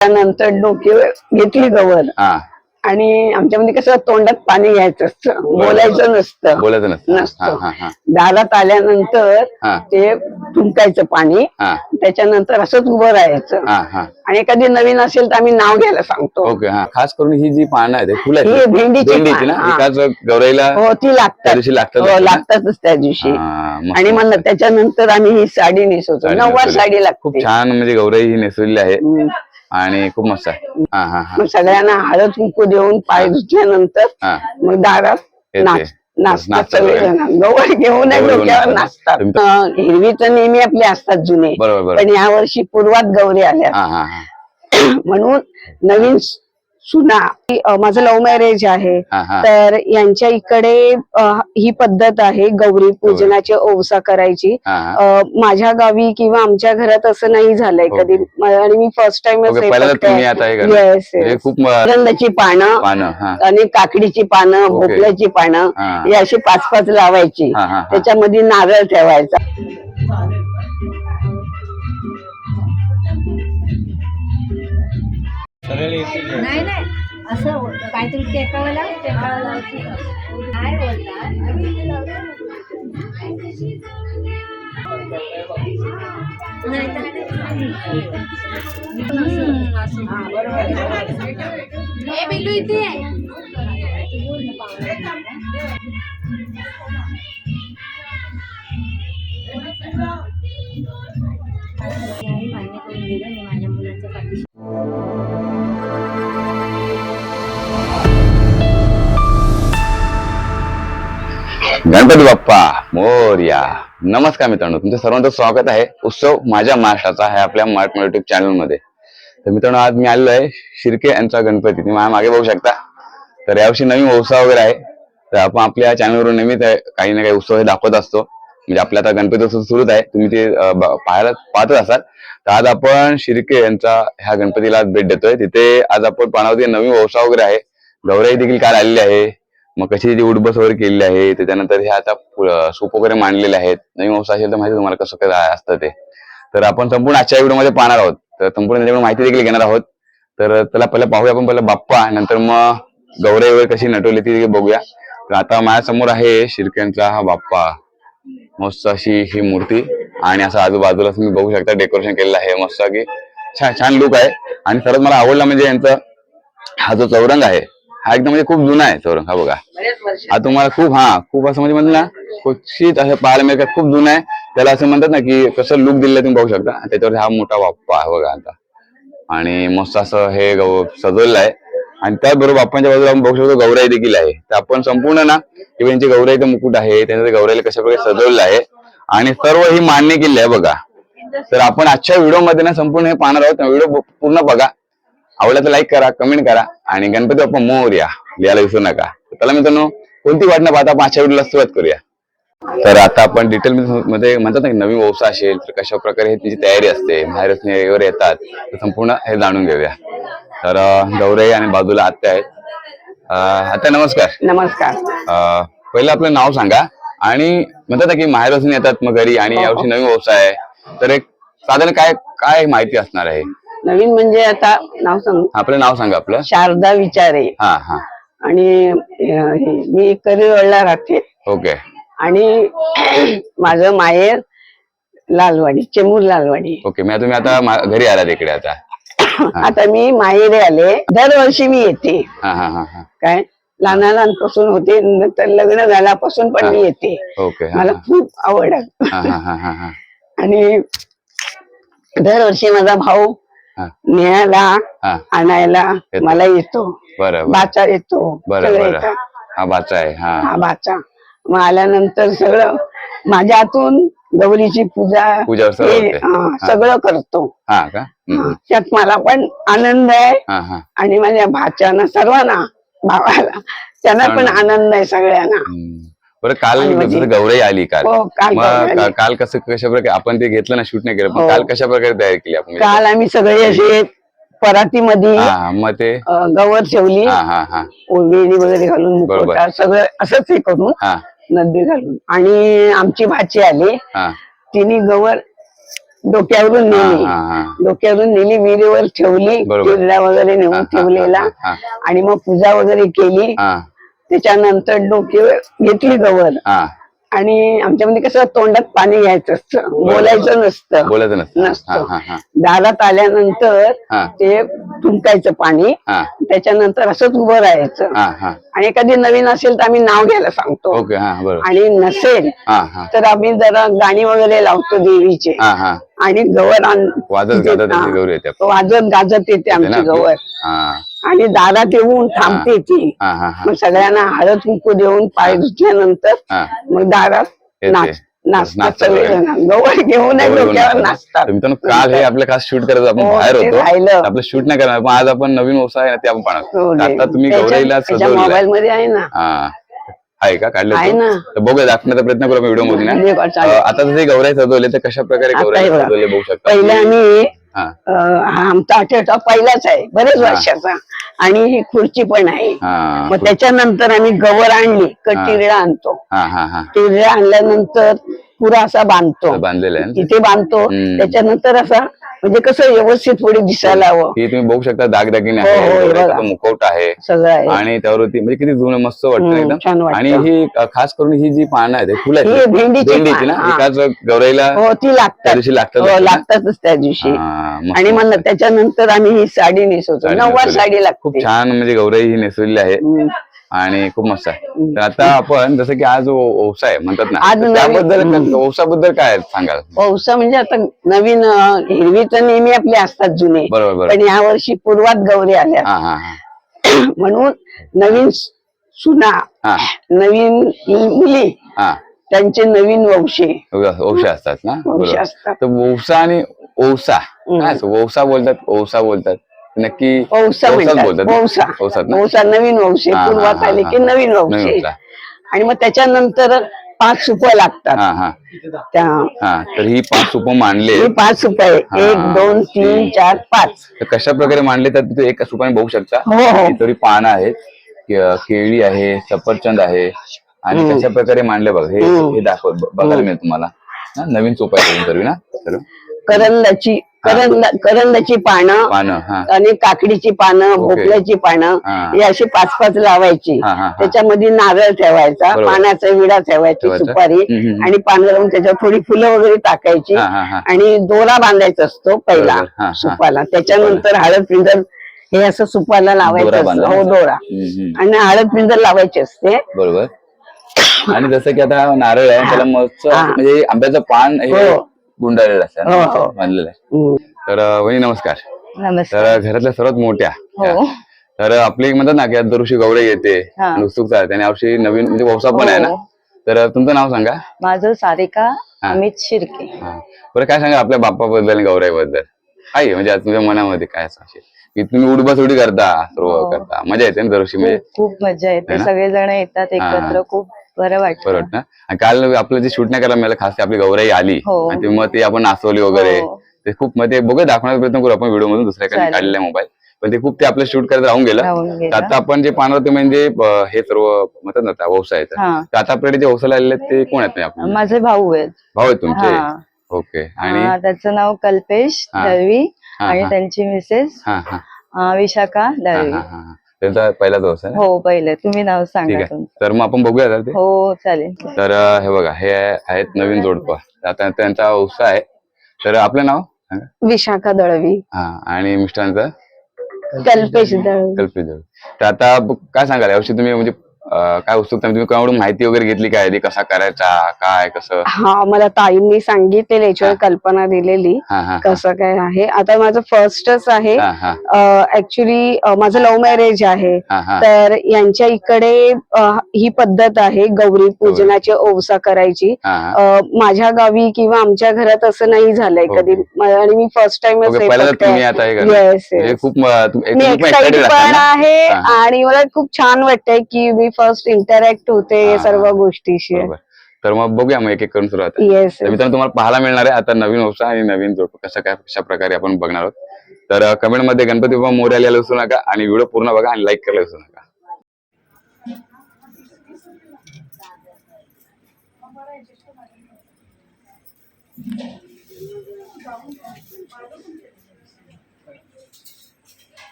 त्यानंतर डोक्यावर घेतली गवर. हा. आणि आमच्यामध्ये कसं तोंडात पाणी घ्यायचं असतं बोलायचं नसतं. बोलायचं नसतं. नसतं. दारात आल्यानंतर. ते तुंकायचं पाणी त्याच्यानंतर असंच उभं राहायचं. आणि एखादी नवीन असेल तर आम्ही नाव घ्यायला सांगतो. ओके खास करून ही जी पानं आहेत फुलं ही भेंडीची ना? ही. गौराईला ती लागतात. लागतात हो? लागतातच त्या दिवशी. हा, आणि मग. त्याच्यानंतर आम्ही ही साडी नेसवतो. साडी नेसवली. साडी खूप लागते छान म्हणजे गौराई ही नेसवलेली आहे. आणि खूप मस्त आहे. हा हा हा. मग सगळ्यांना हळद कुंकू देऊन पाय धुतल्यानंतर हा. मग दारात येते. नाच नाचतात नाचतात सगळेजण गवळ घेऊन गवळ घेऊन डोक्यावर नाचतात. नाचतात. तुम्ही- अं, हिरवी तर नेहमी आपले असतात जुने. बरोबर बरोबर. पण या वर्षी पूर्वात गौरी आल्या. हा हा हा. म्हणून नवीन सुना माझं लव्ह मॅरेज आहे हा हा तर यांच्या इकडे ही पद्धत आहे गौरी पूजनाची ओवसा करायची हा हा माझ्या गावी किंवा आमच्या घरात असं नाही झालंय ओके. कधी म- आणि मी फर्स्ट टाइम ओके पहिल्यांदा तुम्ही आता हे करता. येस रंदाची पानं हा आणि काकडीची पानं. भोपळ्याची पानं हा. ही अशी पाच पाच लावायची हा, हा, हा. त्याच्यामध्ये नारळ ठेवायचा नाही नाही. असं काहीतरी टेकावं टेकावं काय बोलतात? बिल्लू इथे मान्य करून दिलं गणपती बाप्पा मोर्या. नमस्कार मित्रांनो तुमचं सर्वांचं स्वागत आहे. उत्सव माझ्या महाराष्ट्राचा आहे आपल्या मराठी युट्यूब चॅनलमध्ये. तर मित्रांनो आज मी आलेलो आहे शिर्के यांचा गणपती. तुम्ही माझ्या मागे बघू शकता. तर यावर्षी नवीन उत्सव वगैरे आहे. तर आपण आपल्या चॅनलवरून नेहमीच काही ना काही उत्सव हे दाखवत असतो. म्हणजे आपल्या आता गणपती उत्सव सुरूच आहे. तुम्ही ते पाहायला पाहतच असाल. तर आज आपण शिर्के यांचा ह्या गणपतीला आज भेट देतोय. तिथे आज आपण पाहणार नवीन व्यवसाय वगैरे आहे. गौराई देखील काल आलेली आहे. मग कशी ती उडबस वगैरे केलेली आहे? त्याच्यानंतर हे आता सूप वगैरे मांडलेले आहेत. नवीन व्यवसाय असेल तर माहिती तुम्हाला कसं काय असतं ते. तर आपण संपूर्ण आजच्या व्हिडिओमध्ये पाहणार आहोत. तर संपूर्ण त्याच्याकडून माहिती देखील घेणार आहोत. तर त्याला पहिला पाहूया आपण पहिला बाप्पा नंतर मग गौरव वगैरे कशी नटवली ती बघूया. तर आता माझ्यासमोर आहे शिरक्यांचा हा बाप्पा. मस्त अशी ही मूर्ती. आणि असं आजूबाजूला तुम्ही बघू शकता डेकोरेशन केलेलं आहे. मस्त की छान छान लुक आहे. आणि सर्वात मला आवडला म्हणजे यांचा हा जो चौरंग आहे हा एकदम म्हणजे खूप जुना आहे चौरंग हा बघा. हा तुम्हाला खूप हा खूप असं म्हणजे म्हणलं ना क्वचित असं पाहायला खूप जुनं आहे. त्याला असं म्हणतात ना की कसं लुक दिलं तुम्ही बघू शकता. त्याच्यावर हा मोठा बाप्पा आहे बघा आता. आणि मस्त असं हे गौ सजवलेलं आहे. आणि त्याचबरोबर बाप्पांच्या बाजूला आपण बघू शकतो गौराई देखील आहे. तर आपण संपूर्ण ना किंवा यांची गौराईचं मुकुट आहे त्यांचं गौराईला कशा प्रकारे सजवलेलं आहे. आणि सर्व ही मान्य केली आहे बघा. तर आपण आजच्या व्हिडिओमध्ये ना संपूर्ण हे पाहणार आहोत. व्हिडिओ पूर्ण बघा. आवडला तर लाईक करा कमेंट करा आणि गणपती बाप्पा मोर्या लिहायला विसरू नका. तर चला मित्रांनो कोणती वाट न पाहता आपण आजच्या व्हिडिओला सुरुवात करूया. तर आता आपण डिटेल मध्ये म्हणतात ना की नवीन व्यवसाय असेल तर कशा प्रकारे त्याची तयारी असते बाहेरच वगैरे येतात तर संपूर्ण हे जाणून घेऊया. तर गौराई आणि बाजूला आत्या आहेत. आत्या नमस्कार. नमस्कार. पहिलं आपलं नाव सांगा आणि म्हणतात ना की माहेरपासून येतात मग घरी आणि यावर्षी नवीन व्यवसाय आहे. तर एक साधारण काय काय माहिती असणार आहे? नवीन म्हणजे आता नाव सांगू? आपलं नाव सांगा आपलं. शारदा विचारे. हा हा. आणि मी करिवळला राहते. ओके. आणि माझं माहेर लालवाडी चेंबूर लालवाडी. ओके मी तुम्ही आता घरी आलात इकडे आता. आता मी माहेरे आले. दरवर्षी मी येते. काय? लहान लहानपासून होते नंतर लग्न झाल्यापासून पण मी येते. ओके मला खूप आवड आणि दरवर्षी माझा भाऊ न्यायला आणायला. मला येतो. बाचा येतो. हा बाचा आहे. हा. बाचा. मग आल्यानंतर सगळं माझ्या हातून गौरीची पूजा पूजा सगळं करतो. त्यात मला पण आनंद आहे. आणि माझ्या भाच्याना सर्वांना भावाला त्यांना पण. आनंद आहे सगळ्यांना. बरं काल म्हणजे- गौराई आली काल. हो, काल मग गौराई का- आली. काल कसं कशा प्रकारे आपण ते घेतलं ना शूट नाही केलं पण हो. काल कशा प्रकारे तयारी केली आपण? काल आम्ही सगळे असे परातीमध्ये हा हा, मग ते? अं, गवत ठेवली. हा हा हा. वेणी वगैरे घालून बरोबर. मुखवटा सगळं असंच हे करून हा. नदी घालून. आणि आमची भाची आली. हा. तिने गवर डोक्यावरून हा नेली. हा हा. डोक्यावरून नेली विहिरीवर ठेवली बरोबर. वगैरे हा, नेऊन हा, ठेवलेला. हा, हा. आणि मग पूजा वगैरे केली. हा. त्याच्यानंतर डोक्यावर घेतली गवर. हा. आणि आमच्यामध्ये कसं तोंडात पाणी घ्यायचं असतं बोलायचं नसतं. बोलायचं नसतं. नसतं. हा हा हा. दारात आल्यानंतर हा. ते तुंकायचं पाणी हा. त्याच्यानंतर असंच उभं राहायचं. हा हा. आणि एखादी नवीन असेल तर आम्ही नाव घ्यायला सांगतो. ओके हा बरोबर. आणि नसेल हा हा. तर आम्ही जरा गाणी वगैरे लावतो देवीचे. हा हा. आणि गवर वाजत गाजत हा. अशी गौरी येते. वाजत गाजत येते ना आमची आपली? गवर हा. आणि दारात येऊन थांबते ती. हा हा हा. मग सगळ्यांना हळद कुंकू देऊन पाय धुतल्यानंतर हा. मग दारात येते. नाच नाचतात नाचतात सगळेजण गवर घेऊन गौरी डोक्यावर बनवतात. नाचतात. तर मित्रांनो काल हे आपलं खास शूट करत आपण हो, बाहेर ते होतो. राहिलं. आपलं शूट नाही करणार पण आज आपण नवीन व्यवसाय आहे ना ते आपण हो, पाहणार ते- आता तुम्ही सजवलं मोबाईल मध्ये आहे ना. हा. आहे का? काढले. तर बघूया दाखवण्याचा प्रयत्न करू व्हिडिओमध्ये ना आता जसे गौराई सजवले तर कशा प्रकारे गौराई. सजवले बघू शकता. पहिले आम्ही हा. आमचा आठवडा पहिलाच आहे बरेच. वर्षाचा. आणि ही खुर्ची पण आहे. मग त्याच्यानंतर आम्ही गवर आणली. टिरडा आणतो. टिरडा आणल्यानंतर पुरा असा बांधतो? तिथे बांधतो. त्याच्यानंतर असा म्हणजे कसं व्यवस्थित पुढे दिसायला हवं. ही तुम्ही बघू शकता दागदागिने हो, हो, मुखवटा आहे. सगळं आहे. आणि त्यावरती म्हणजे किती जुनं मस्त वाटतं. आणि ही खास करून ही जी पानं आहेत फुलं भेंडीची ना? गौराईला हो. ती लागतात. लागतात? लागतातच त्या दिवशी. आणि मग मस्त. त्याच्यानंतर आम्ही ही साडी नेसवतो. साडी नेसवली. साडी खूप लागते. छान म्हणजे गौराई ही नेसवलेली आहे. आणि खूप मस्त आहे. तर आता आपण जसं की आज ओ- ओवसा आहे म्हणतात ना. आज तर नवीन- त्याबद्दल हम्म. ओवसाबद्दल काय सांगाल? पावसा म्हणजे आता नवीन अं, हिरवी तर नेहमी आपले असतात जुने. बरोबर बरोबर. पण या वर्षी पूर्वात गौरी आल्या. हा हा हा. म्हणून नवीन सुना हा. नवीन मुली हा. त्यांचे नवीन वंशे. ओवशा असतात ना? वंश बरोबर. असतात. तर ओवसा आणि ओवसा काय असं? ओवसा बोलतात ओवसा बोलतात. नक्की वौसा म्हणतात नवीन वंशे पूर्वात आले की. नवीन वंशे. आणि मग त्याच्यानंतर पाच सुपं लागतात. हा हा. त्या हा तर ही पाच सुप मांडले. पाच सुपं आहे. एक दोन तीन चार पाच. कशा प्रकारे मांडले तर एका सुपाने बघू शकता. हो, हो. थोडी पानं आहेत. के- केळी आहे सफरचंद आहे. आणि. कशा प्रकारे मांडले बघ. हे दाखव. बघायला मिळेल तुम्हाला. नवीन सोपा आहे ना? करंदाची करंदा करंदाची पानं पानं हा आणि काकडीची पानं. भोपळ्याची पानं हा. ही अशी पाच पाच लावायची हा, हा, हा. त्याच्यामध्ये नारळ ठेवायचा बरोबर. पानाचा विडा ठेवायची ठेवायचा. सुपारी हम्म, हम्म. आणि पानं लावून त्याच्यावर थोडी फुलं वगैरे टाकायची हा, हा, हा. आणि दोरा बांधायचा असतो पहिला बरोबर. हा, हा. सुपाला त्याच्यानंतर हळद पिंजर हे असं सुपाला लावायचं दोरा असतं बांधायचा. हो दोरा हम्म, हम्म. आणि हळद पिंजर लावायची असते बरोबर आणि जसं की आता नारळ आहे त्याला मस्त हा. म्हणजे आंब्याचं पान हे हो. गुंडाळलेलं असतं हो, ना? हो. बांधलेलं. तर वहिनी नमस्कार नमस्कार तर घरातल्या सर्वात मोठ्या हो. तर आपली म्हणतात ना की आता दरवर्षी गौरव येते हा. उत्सुकता आणि यावर्षी नवीन म्हणजे वौसा पण आहे ना हो. तर तुमचं नाव सांगा माझं सारिका हा. अमित शिर्के हा. बरं काय सांगा आपल्या बाप्पाबद्दल आणि गौराईबद्दल काय म्हणजे तुझ्या मनामध्ये काय असेल की तुम्ही उडी करता सर्व हो. करता मजा येते ना दरवर्षी म्हणजे खूप मजा है येते? सगळेजण येतात हा. एकत्र खूप बरं आणि काल आपलं जे शूट नाही करायला मिळालं खास ते आपली गौराई आली हो. आणि ते मग ते आपण नाचवली वगैरे हो. ते खूप मग ते बघूया दाखवण्याचा प्रयत्न करू आपण व्हिडिओ मधून दुसऱ्याकडे चालेल. काढलेला मोबाईल पण ते खूप ते आपलं शूट करत राहून गेलं राहून गेलं. तर आता आपण जे पाहणार होते म्हणजे अं, हे सर्व म्हणतात ना त्या व्यवसाय आहेत हा तर आता आपल्याकडे जे व्यवसाय आलेले आहेत ते कोण आहेत म्हणजे आपले माझे भाऊ आहेत भाऊ आहेत तुमचे हा. ओके आणि हा, त्याचं नाव कल्पेश हा. दळवी हा, आणि हा. त्यांची मिसेस हा हा अं, विशाखा हा, दळवी हा, हा, त्यांचा पहिलाच व्यवसाय ना? हो पहिले. तुम्ही नाव ठीक सांगा आहे. तुमचं. तर मग आपण बघूया ते. हो चालेल तर अं, हे बघा हे आहेत नवीन जोडपं. आता त्यांचा व्यवसाय आहे. तर आपलं नाव सांगा. विशाखा दळवी. हा आणि मिस्टरांचं? कल्पेश दळवी. कल्पित जोड. तर आता ब- काय सांगाल? यावर्षी तुम्ही म्हणजे काय उत्सुकता तुम्ही कोणाकडून माहिती वगैरे घेतली काय? ते कसा करायचा? काय कसं? हा मला ताईंनी सांगितलेलं याच्यावर कल्पना दिलेली. हा हा कसं काय आहे? आता माझं फर्स्टच आहे. हा हा. ऍक्च्युली माझं लव्ह मॅरेज आहे. हा हा. तर यांच्या इकडे अ, ही पद्धत आहे गौरी पूजनाची ओवसा करायची. हा हा. अ, माझ्या गावी किंवा आमच्या घरात असं नाही झालंय. कधी. म- आणि मी फर्स्ट टाइम ओके पहिल्यांदा तुम्ही आता हे. येस म्हणजे खूप अं, तुम- एक- मी तुम्ही पण एक्साइटेड excited पण असाल ना? आहे हा, हा. आणि मला खूप छान वाटतंय की मी फर्स्ट इंटरॅक्ट होते हा, या सर्व हा. गोष्टीशी. बरोबर. तर मग बघूया मग एक एक करून सुरुवात येस तर मित्रांनो तुम्हाला पाहायला मिळणार आहे आता नवीन व्यवसाय आणि नवीन जोड कशा काय कशा प्रकारे आपण बघणार आहोत. तर कमेंटमध्ये गणपती बाबा मोर्या लिहायला विसरू नका आणि व्हिडिओ पूर्ण बघा आणि लाईक करायला विसरू नका.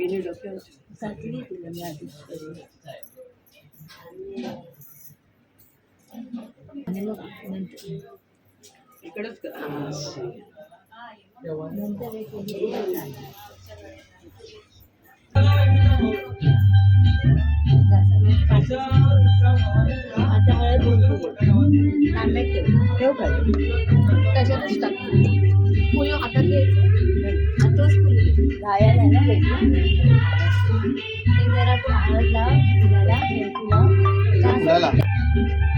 सातवी तुला मी आधी आणि मग नंतर नंतर एक आता हळद तांब्यात ठेव ठेव का त्याच्यातच टाक लाव फुलाला फुलाला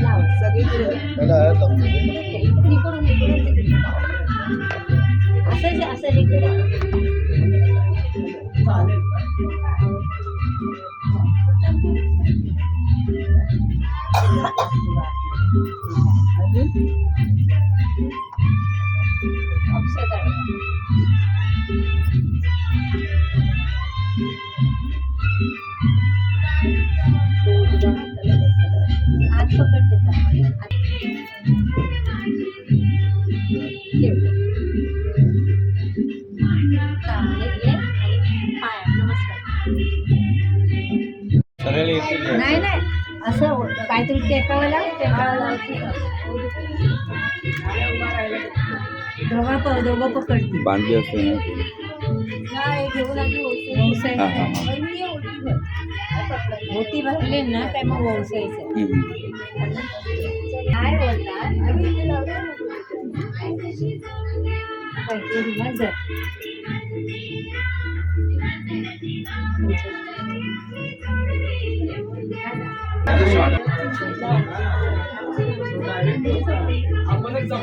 लाव सगळी फुलं इकडून इकडून तिकडे असं जे असं हे करा अक्षता हात दोघं पकडते बांधली असते ना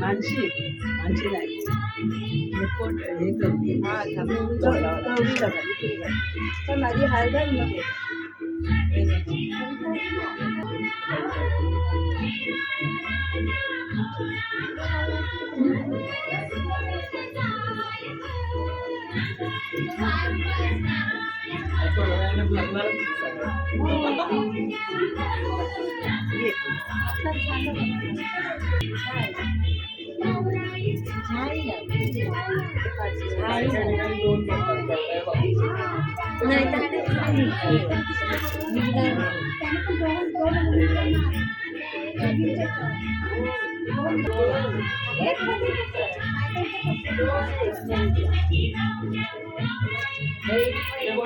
घेऊन आधी व्यवसाय हा, हा, हा. मजा हा दुसऱ्याचं काय ना मानशी मानशी नाही रिपोर्ट हे करते तर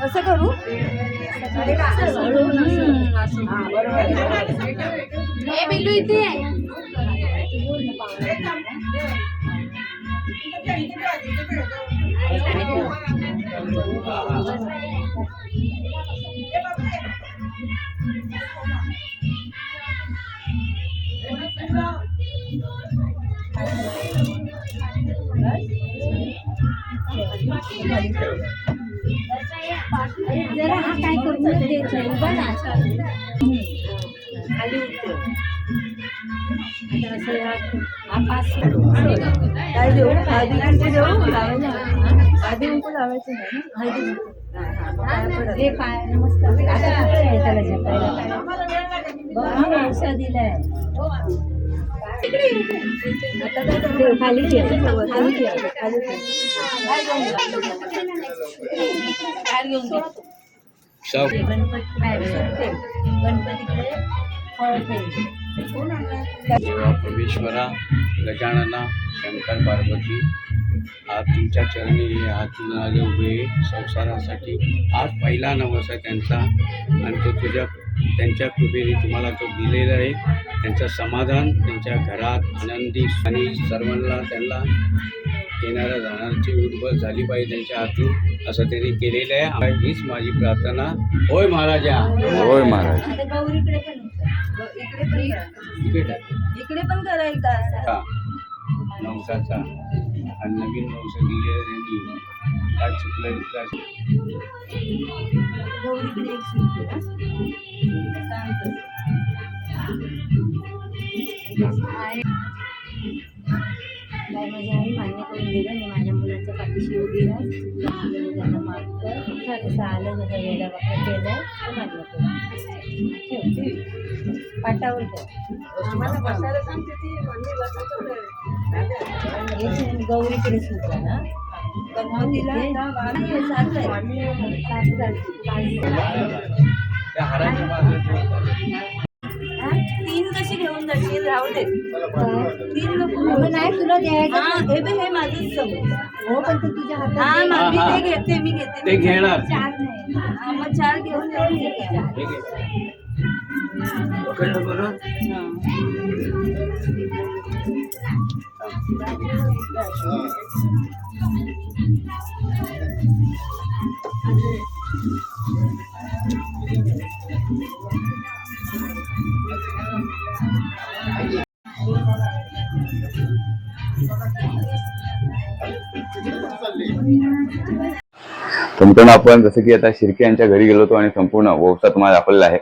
असं करू हे बिल्लू इथे जरा हा काय करून द्यायचा उभा ना खाली उठतो आता असं हा- हा पाच काय देऊ हळदी कुंकू देऊ? लावायला हळदी कुंकू लावायचं नाही ना? हळदी हे पाय नमस्कार. आता कुठे आहे त्याला जपायला? बघ, हा व्यवसाय दिलाय. खाली खाली ठेव. खाली गणपती. गणपतीकडे देवा परमेश्वरा गजानना शंकर पार्वती आज तुमच्या चरणी हे आले उभे संसारासाठी. आज पहिला नवस आहे त्यांचा. आणि तो तुझ्या त्यांच्या कृपेने तुम्हाला तो दिलेला आहे. त्यांचं समाधान त्यांच्या घरात आनंदी आणि सर्वांना त्यांना येणाऱ्या जाण्याची उद्भव झाली पाहिजे त्यांच्या हातून. असं त्यांनी केलेलं आहे. आणि हीच माझी प्रार्थना. होय महाराजा. होय महाराज. इकडे पण करा. इकडे टाक. इकडे पण करायचं असं. का नवसाचा आणि नवीन नवस दिलेलं त्यांनी काय चुकलं काय गौरीकडे एक. सांगतो. काय माझी आई मान्य करून दिलं. मी माझ्या मुलाच्या पाठीशी उभी राह आपल्याला त्यांना माफ कर. वेळा वापर केलं ते मान्य कर ठेव ठेव पाटावर ठेव आम्हाला बसायला सांगते ती. मम्मी बसायचं नाही. हे गौरीकडे आहे. ना गणपतीला आता वाणी सात तीन कशी घेऊन जाशील? राहू दे. तीन नको नाही तुला द्यायचं हे बघ, हे माझंच समज हो पण ते तुझ्या हातात हा मी ते घेते मी घेते. ते घेणार. चार नाही. हा, मग चार घेऊन जाऊ ठीक आहे. हे घे. पकडलं बरं? संपूर्ण आपण जसं की आता शिर्के यांच्या घरी गेलो होतो आणि संपूर्ण वौसा तुम्हाला दाखवलेला आहे.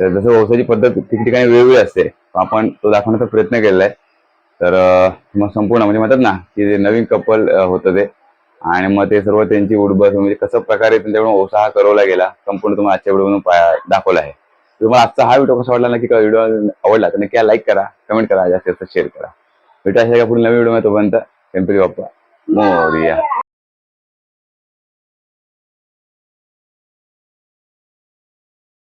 तर जसं वौसाची पद्धत ठिकठिकाणी वेगवेगळी असते. आपण तो दाखवण्याचा प्रयत्न केलेला आहे. तर मग संपूर्ण म्हणजे म्हणतात ना की जे नवीन कपल होतं ते. आणि मग ते सर्व त्यांची उडबस म्हणजे कसं प्रकारे त्यांच्याकडून वौसा हा करवला गेला संपूर्ण तुम्हाला आजच्या व्हिडिओ दाखवला आहे. तुम्हाला आजचा हा व्हिडिओ कसा वाटला नक्की व्हिडिओ आवडला तर नक्की लाईक करा कमेंट करा जास्तीत जास्त शेअर करा. भेटू अशा पुढे पुढील नवीन व्हिडिओ तोपर्यंत. गणपती बाप्पा. मोरिया.